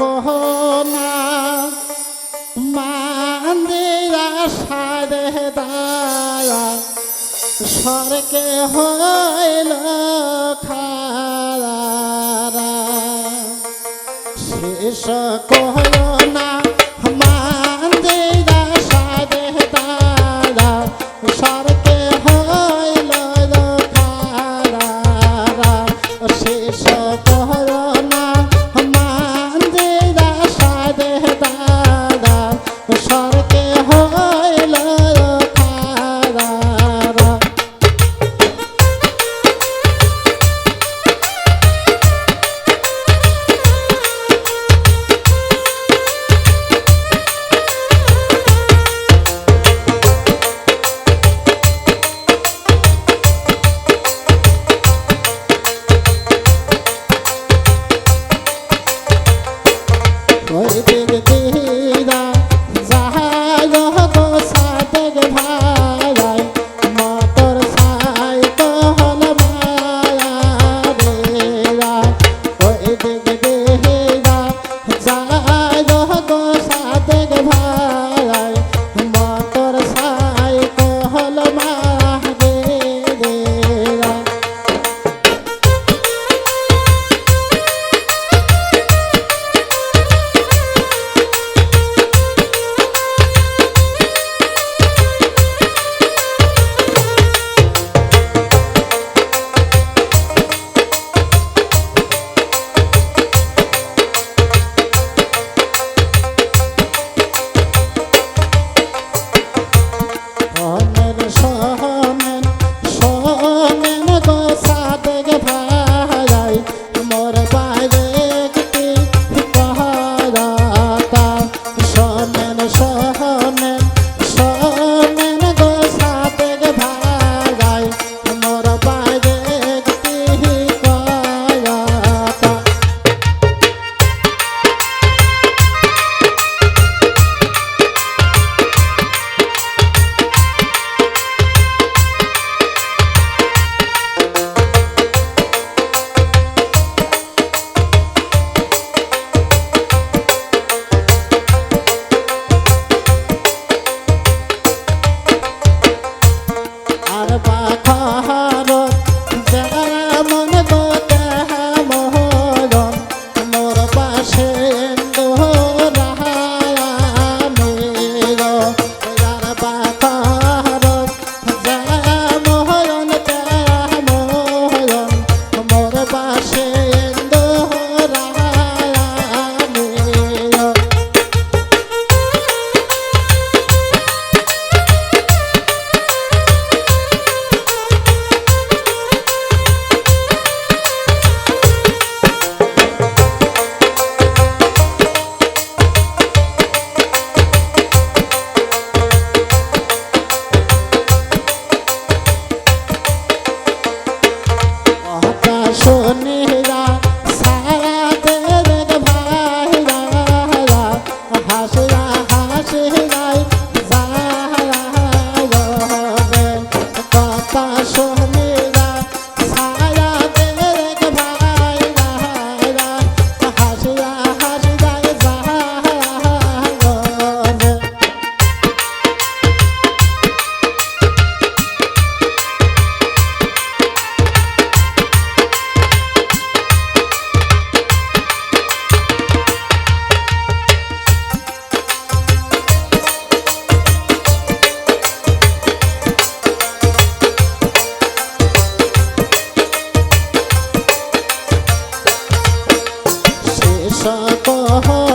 কহনা মান্দিরা সারে দারা স্বর্গে হইল খারা শেষ কহনা সহনে আশা পাহা